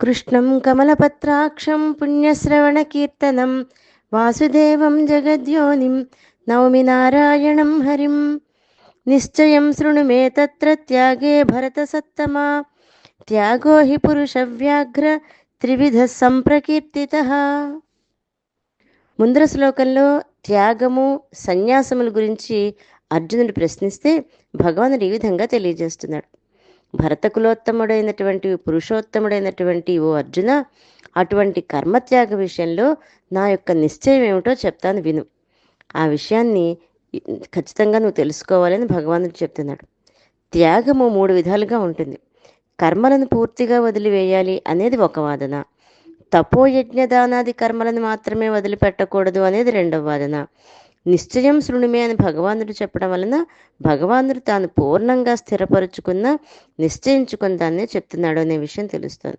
కృష్ణం కమలపత్రాక్షం పుణ్యశ్రవణకీర్తనం వాసుదేవం జగద్యోనిం నవమి నారాయణం హరిం. నిశ్చయం శృణు మే తత్ర త్యాగే భరతసత్తమా త్యాగో హి పురుషవ్యాఘ్ర త్రివిధ సంప్రకీర్తిత. ముందర శ్లోకంలో త్యాగము సన్యాసముల గురించి అర్జునుడు ప్రశ్నిస్తే భగవానుడు ఈ విధంగా తెలియజేస్తున్నాడు. భరతకులోత్తముడైనటువంటి పురుషోత్తముడైనటువంటి ఓ అర్జున అటువంటి కర్మత్యాగ విషయంలో నా యొక్క నిశ్చయం ఏమిటో చెప్తాను విను. ఆ విషయాన్ని ఖచ్చితంగా నువ్వు తెలుసుకోవాలని భగవానుడు చెప్తున్నాడు. త్యాగము మూడు విధాలుగా ఉంటుంది. కర్మలను పూర్తిగా వదిలివేయాలి అనేది ఒక వాదన. తపోయజ్ఞ దానాది కర్మలను మాత్రమే వదిలిపెట్టకూడదు అనేది రెండవ వాదన. నిశ్చయం శృణుమే అని భగవానుడు చెప్పడం వలన భగవానుడు తాను పూర్ణంగా స్థిరపరుచుకున్న నిశ్చయించుకున్న దాన్నే చెప్తున్నాడు అనే విషయం తెలుస్తుంది.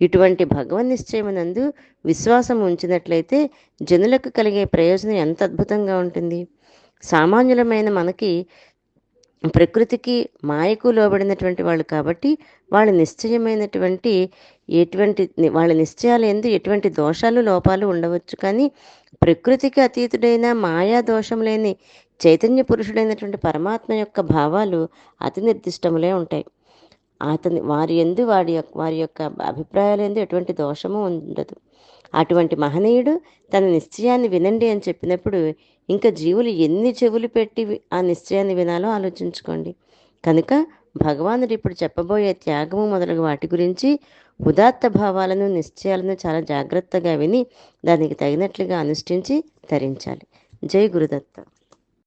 ఇటువంటి భగవన్ నిశ్చయమునందు విశ్వాసం ఉంచినట్లయితే జనులకు కలిగే ప్రయోజనం ఎంత అద్భుతంగా ఉంటుంది. సామాన్యులమైన మనకి ప్రకృతికి మాయకు లోబడినటువంటి వాళ్ళు కాబట్టి వాళ్ళ నిశ్చయమైనటువంటి ఎటువంటి వాళ్ళ నిశ్చయాలు ఎందు ఎటువంటి దోషాలు లోపాలు ఉండవచ్చు కానీ ప్రకృతికి అతీతుడైన మాయా దోషం లేని చైతన్య పురుషుడైనటువంటి పరమాత్మ యొక్క భావాలు అతి నిర్దిష్టములే ఉంటాయి. అతని వారి ఎందు వాడి యొక్క వారి యొక్క అభిప్రాయాలు ఎందు ఎటువంటి దోషము ఉండదు. అటువంటి మహనీయుడు తన నిశ్చయాన్ని వినండి అని చెప్పినప్పుడు ఇంకా జీవులు ఎన్ని చెవులు పెట్టి ఆ నిశ్చయాన్ని వినాలో ఆలోచించుకోండి. కనుక భగవానుడు ఇప్పుడు చెప్పబోయే త్యాగము మొదలగు వాటి గురించి ఉదాత్త భావాలను నిశ్చయాలను చాలా జాగ్రత్తగా విని దానికి తగినట్లుగా అనుష్ఠించి ధరించాలి. జై గురుదత్త.